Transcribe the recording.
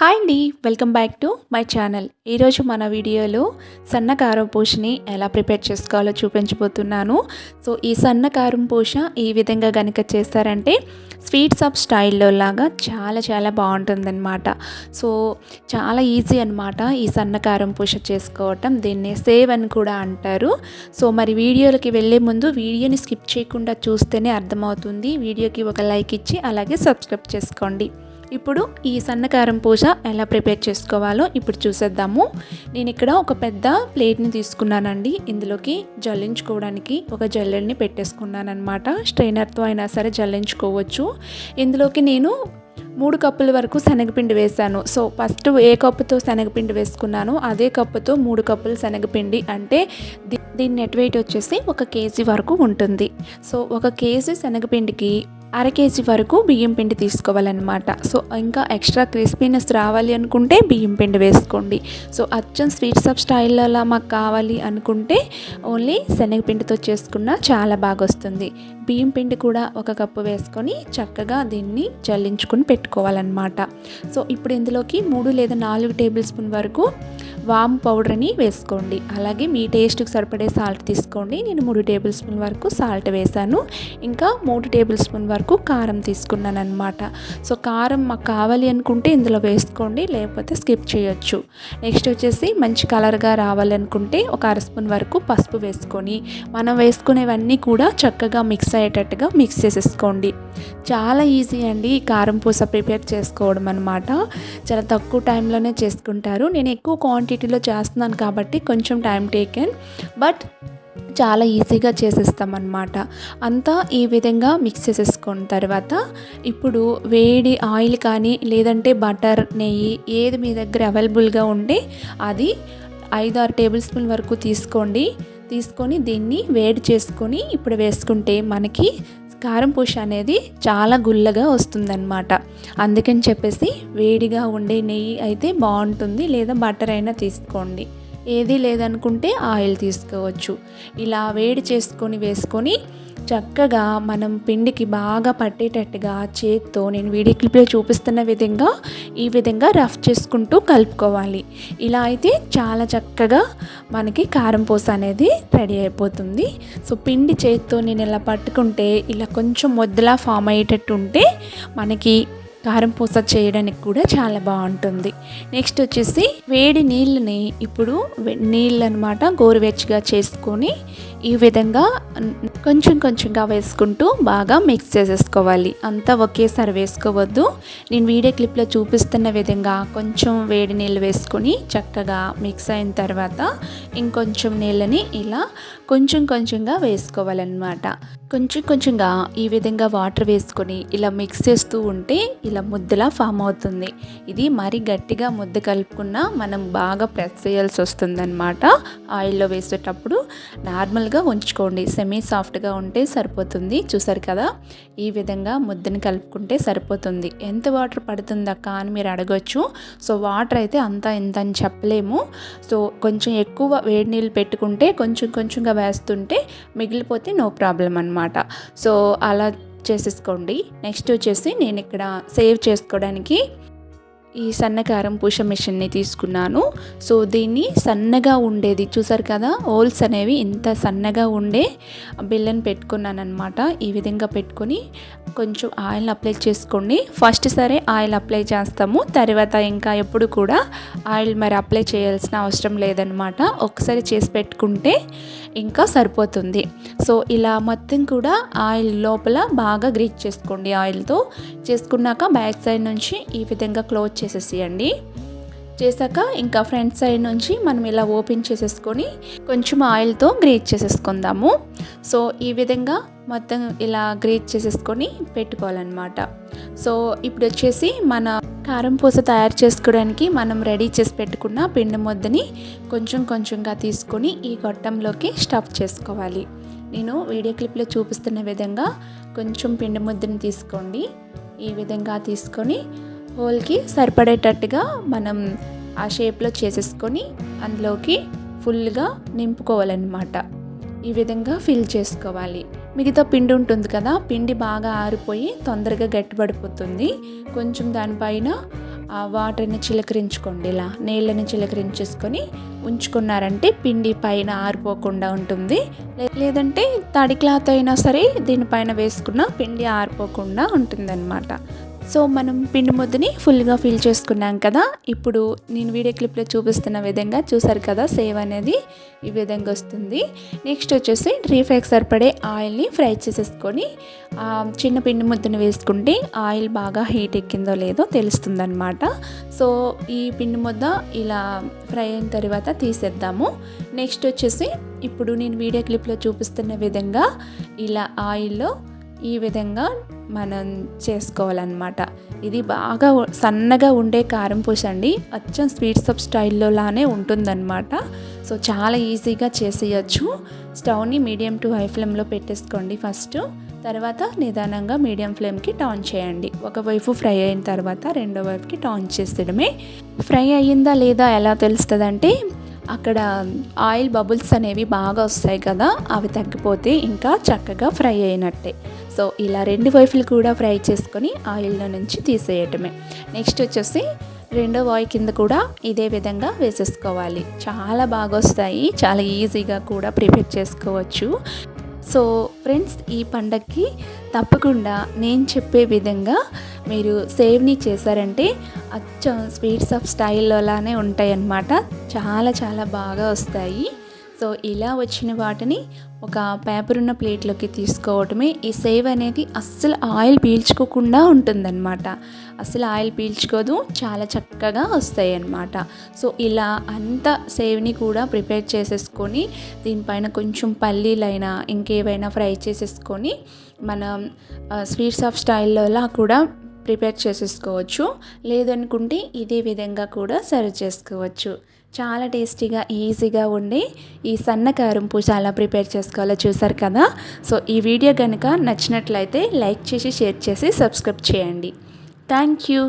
Hi అండి welcome back to my channel. ఈరోజు మన వీడియోలో సన్న కారం పూషని ఎలా ప్రిపేర్ చేసుకోవాలో చూపించబోతున్నాను. సో ఈ సన్న కారం పూష ఈ విధంగా కనుక చేస్తారంటే స్వీట్స్ ఆఫ్ స్టైల్లో లాగా చాలా చాలా బాగుంటుందన్నమాట. సో చాలా ఈజీ అనమాట ఈ సన్న కారం పూష చేసుకోవటం. దీన్ని సేవ్ అని కూడా అంటారు. సో మరి వీడియోలకి వెళ్ళే ముందు వీడియోని స్కిప్ చేయకుండా చూస్తేనే అర్థమవుతుంది. వీడియోకి ఒక లైక్ ఇచ్చి అలాగే సబ్స్క్రైబ్ చేసుకోండి. ఇప్పుడు ఈ సన్నకారం పూజ ఎలా ప్రిపేర్ చేసుకోవాలో ఇప్పుడు చూసేద్దాము. నేను ఇక్కడ ఒక పెద్ద ప్లేట్ని తీసుకున్నానండి. ఇందులోకి జల్లించుకోవడానికి ఒక జల్లెల్ని పెట్టేసుకున్నాను అనమాట స్ట్రైనర్తో అయినా సరే జల్లించుకోవచ్చు. ఇందులోకి నేను మూడు కప్పుల వరకు శనగపిండి వేశాను. సో ఫస్ట్ ఏ కప్పుతో శనగపిండి వేసుకున్నాను అదే కప్పుతో మూడు కప్పులు శనగపిండి అంటే దీని నెట్ వెయిట్ వచ్చేసి ఒక కేజీ వరకు ఉంటుంది. సో ఒక కేజీ శనగపిండికి అర కేజీ వరకు బియ్యం పిండి తీసుకోవాలన్నమాట. సో ఇంకా ఎక్స్ట్రా క్రిస్పీనెస్ రావాలి అనుకుంటే బియ్యం పిండి వేసుకోండి. సో అచ్చం స్వీట్స్ ఆఫ్ స్టైల్లో అలా మాకు కావాలి అనుకుంటే ఓన్లీ శనగపిండితో చేసుకున్న చాలా బాగా వస్తుంది బియ్యం పిండి కూడా ఒక కప్పు వేసుకొని చక్కగా దీన్ని చల్లించుకొని పెట్టుకోవాలన్నమాట. సో ఇప్పుడు ఇందులోకి మూడు లేదా నాలుగు టేబుల్ స్పూన్ వరకు వామ్ పౌడర్ని వేసుకోండి. అలాగే మీ టేస్ట్కి సరిపడే సాల్ట్ తీసుకోండి. నేను మూడు టేబుల్ స్పూన్ వరకు సాల్ట్ వేసాను. ఇంకా మూడు టేబుల్ స్పూన్ వరకు కారం తీసుకున్నాను అనమాట సో కారం మాకు కావాలి అనుకుంటే ఇందులో వేసుకోండి లేకపోతే స్కిప్ చేయొచ్చు. నెక్స్ట్ వచ్చేసి మంచి కలర్గా రావాలనుకుంటే ఒక అర స్పూన్ వరకు పసుపు వేసుకొని మనం వేసుకునేవన్నీ కూడా చక్కగా మిక్స్ అయ్యేటట్టుగా మిక్స్ చేసేసుకోండి. చాలా ఈజీ అండి కారం పూస ప్రిపేర్ చేసుకోవడం అనమాట చాలా తక్కువ టైంలోనే చేసుకుంటారు. నేను ఎక్కువ క్వాంటిటీలో చేస్తున్నాను కాబట్టి కొంచెం టైం టేకెన్. బట్ చాలా ఈజీగా చేసేస్తామన్నమాట. అంతా ఈ విధంగా మిక్స్ చేసేసుకున్న తర్వాత ఇప్పుడు వేడి ఆయిల్ కానీ లేదంటే బటర్ నెయ్యి ఏది మీ దగ్గర అవైలబుల్గా ఉంటే అది ఐదు ఆరు టేబుల్ స్పూన్ వరకు తీసుకోండి. తీసుకొని దీన్ని వేడి చేసుకొని ఇప్పుడు వేసుకుంటే మనకి కారం పూష అనేది చాలా గుల్లగా వస్తుందన్నమాట. అందుకని చెప్పేసి వేడిగా ఉండే నెయ్యి అయితే బాగుంటుంది లేదా బటర్ అయినా తీసుకోండి. ఏది లేదనుకుంటే ఆయిల్ తీసుకోవచ్చు. ఇలా వేడి చేసుకొని వేసుకొని చక్కగా మనం పిండికి బాగా పట్టేటట్టుగా చేత్తో నేను వీడియో క్లిప్లో చూపిస్తున్న విధంగా ఈ విధంగా రఫ్ చేసుకుంటూ కలుపుకోవాలి. ఇలా అయితే చాలా చక్కగా మనకి కారం పూస అనేది రెడీ అయిపోతుంది. సో పిండి చేత్తో నేను ఇలా పట్టుకుంటే ఇలా కొంచెం మొద్దులా ఫామ్ అయ్యేటట్టు ఉంటే మనకి కారం పూస చేయడానికి కూడా చాలా బాగుంటుంది. నెక్స్ట్ వచ్చేసి వేడి నీళ్ళని ఇప్పుడు నీళ్ళు అనమాట గోరువెచ్చగా చేసుకొని ఈ విధంగా కొంచెం కొంచెంగా వేసుకుంటూ బాగా మిక్స్ చేసేసుకోవాలి. అంతా ఒకేసారి వేసుకోవద్దు. నేను వీడియో క్లిప్లో చూపిస్తున్న విధంగా కొంచెం వేడి నీళ్ళు వేసుకొని చక్కగా మిక్స్ అయిన తర్వాత ఇంకొంచెం నీళ్ళని ఇలా కొంచెం కొంచెంగా వేసుకోవాలన్నమాట. కొంచెం కొంచెంగా ఈ విధంగా వాటర్ వేసుకొని ఇలా మిక్స్ చేస్తూ ఉంటే ఇలా ముద్దలా ఫామ్ అవుతుంది. ఇది మరీ గట్టిగా ముద్ద కలుపుకున్నా మనం బాగా ప్రెస్ చేయాల్సి వస్తుందన్నమాట. ఆయిల్లో వేసేటప్పుడు నార్మల్గా ఉంచుకోండి. సెమీ సాఫ్ట్గా ఉంటే సరిపోతుంది. చూసారు కదా? ఈ విధంగా ముద్దని కలుపుకుంటే సరిపోతుంది. ఎంత వాటర్ పడుతుందక్క అని మీరు అడగచ్చు. సో వాటర్ అయితే అంత ఇంత అని చెప్పలేము. సో కొంచెం ఎక్కువ వేడి నీళ్ళు పెట్టుకుంటే కొంచెం కొంచెంగా వేస్తుంటే మిగిలిపోతే నో ప్రాబ్లం అనమాట సో అలా చేసేసుకోండి. నెక్స్ట్ వచ్చేసి నేను ఇక్కడ సేవ్ చేసుకోవడానికి ఈ సన్నకారం పూష మిషన్ని తీసుకున్నాను. సో దీన్ని సన్నగా ఉండేది చూసారు కదా హోల్స్ అనేవి ఇంత సన్నగా ఉండే బిల్లని పెట్టుకున్నాను అనమాట ఈ విధంగా పెట్టుకొని కొంచెం ఆయిల్ అప్లై చేసుకోండి. ఫస్ట్ సరే ఆయిల్ అప్లై చేస్తాము. తర్వాత ఇంకా ఎప్పుడు కూడా ఆయిల్ మరి అప్లై చేయాల్సిన అవసరం లేదనమాట ఒకసారి చేసి పెట్టుకుంటే ఇంకా సరిపోతుంది. సో ఇలా మొత్తం కూడా ఆయిల్ లోపల బాగా గ్రీచ్ చేసుకోండి ఆయిల్తో. చేసుకున్నాక బ్యాక్ సైడ్ నుంచి ఈ విధంగా క్లోజ్ చేసేసేయండి. చేశాక ఇంకా ఫ్రంట్ సైడ్ నుంచి మనం ఇలా ఓపెన్ చేసేసుకొని కొంచెం ఆయిల్తో గ్రేట్ చేసేసుకుందాము. సో ఈ విధంగా మొత్తం ఇలా గ్రేట్ చేసేసుకొని పెట్టుకోవాలన్నమాట. సో ఇప్పుడు వచ్చేసి మన కారం పూస తయారు చేసుకోవడానికి మనం రెడీ చేసి పెట్టుకున్న పిండి ముద్దని కొంచెం కొంచెంగా తీసుకొని ఈ గొట్టంలోకి స్టఫ్ చేసుకోవాలి. నేను వీడియో క్లిప్లో చూపిస్తున్న విధంగా కొంచెం పిండి ముద్దని తీసుకోండి. ఈ విధంగా తీసుకొని హోల్కి సరిపడేటట్టుగా మనం ఆ షేప్లో చేసేసుకొని అందులోకి ఫుల్గా నింపుకోవాలన్నమాట. ఈ విధంగా ఫిల్ చేసుకోవాలి. మిగతా పిండి ఉంటుంది కదా పిండి బాగా ఆరిపోయి తొందరగా గట్టిపడిపోతుంది. కొంచెం దానిపైన వాటర్ని చిలకరించుకోండి ఇలా. నీళ్ళని చిలకరించేసుకొని ఉంచుకున్నారంటే పిండి పైన ఆరిపోకుండా ఉంటుంది. లేదంటే తడి క్లాత్ అయినా సరే దీనిపైన వేసుకున్న పిండి ఆరిపోకుండా ఉంటుందన్నమాట. సో మనం పిండి ముద్దని ఫుల్గా ఫిల్ చేసుకున్నాం కదా. ఇప్పుడు నేను వీడియో క్లిప్లో చూపిస్తున్న విధంగా చూసారు కదా సేవ్ అనేది ఈ విధంగా వస్తుంది. నెక్స్ట్ వచ్చేసి డ్రీ సరిపడే ఆయిల్ని ఫ్రై చేసేసుకొని ఆ, చిన్న పిండి ముద్దని వేసుకుంటే ఆయిల్ బాగా హీట్ ఎక్కిందో లేదో తెలుస్తుందనమాట సో ఈ పిండి ముద్ద ఇలా ఫ్రై అయిన తర్వాత తీసేద్దాము. నెక్స్ట్ వచ్చేసి ఇప్పుడు నేను వీడియో క్లిప్లో చూపిస్తున్న విధంగా ఇలా ఆయిల్లో ఈ విధంగా మనం చేసుకోవాలన్నమాట. ఇది బాగా సన్నగా ఉండే కారం పూస అండి అచ్చం స్వీట్ సబ్ స్టైల్లో లానే ఉంటుందన్నమాట. సో చాలా ఈజీగా చేసేయచ్చు. స్టవ్ని మీడియం టు హై ఫ్లేమ్లో పెట్టేసుకోండి ఫస్ట్. తర్వాత నిదానంగా మీడియం ఫ్లేమ్కి టర్న్ చేయండి. ఒకవైపు ఫ్రై అయిన తర్వాత రెండో వైపుకి టర్న్ చేసేయడమే. ఫ్రై అయ్యిందా లేదా ఎలా తెలుస్తుందంటే అక్కడ ఆయిల్ బబుల్స్ అనేవి బాగా వస్తాయి కదా అవి తగ్గిపోతే ఇంకా చక్కగా ఫ్రై అయినట్టే. సో ఇలా రెండు వైపులు కూడా ఫ్రై చేసుకొని ఆయిల్లో నుంచి తీసేయటమే. నెక్స్ట్ వచ్చేసి రెండో వాయి కింద కూడా ఇదే విధంగా వేసేసుకోవాలి. చాలా బాగా వస్తాయి చాలా ఈజీగా కూడా ప్రిపేర్ చేసుకోవచ్చు. సో ఫ్రెండ్స్ ఈ పండగకి తప్పకుండా నేను చెప్పే విధంగా మీరు సేవ్ని చేశారంటే అచ్చం స్వీట్స్ ఆఫ్ స్టైల్లోలానే ఉంటాయి అన్నమాట చాలా చాలా బాగా వస్తాయి. సో ఇలా వచ్చిన వాటిని ఒక పేపర్ ఉన్న ప్లేట్లోకి తీసుకోవటమే ఈ సేవ్ అనేది అస్సలు ఆయిల్ పీల్చుకోకుండా ఉంటుందన్నమాట. అసలు ఆయిల్ పీల్చుకోదు చాలా చక్కగా వస్తాయి అన్నమాట సో ఇలా అంత సేవ్ని కూడా ప్రిపేర్ చేసేసుకొని దీనిపైన కొంచెం పల్లీలైనా ఇంకేవైనా ఫ్రై చేసేసుకొని మనం స్వీట్స్ ఆఫ్ స్టైల్లో కూడా ప్రిపేర్ చేసేసుకోవచ్చు. లేదనుకుంటే ఇదే విధంగా కూడా సర్వ్ చేసుకోవచ్చు. చాలా టేస్టీగా ఈజీగా ఉండి ఈ సన్న కారం పూస ప్రిపేర్ చేసుకోవాలో చూసారు కదా? సో ఈ వీడియో కనుక నచ్చినట్లయితే లైక్ చేసి షేర్ చేసి సబ్స్క్రైబ్ చేయండి. Thank you.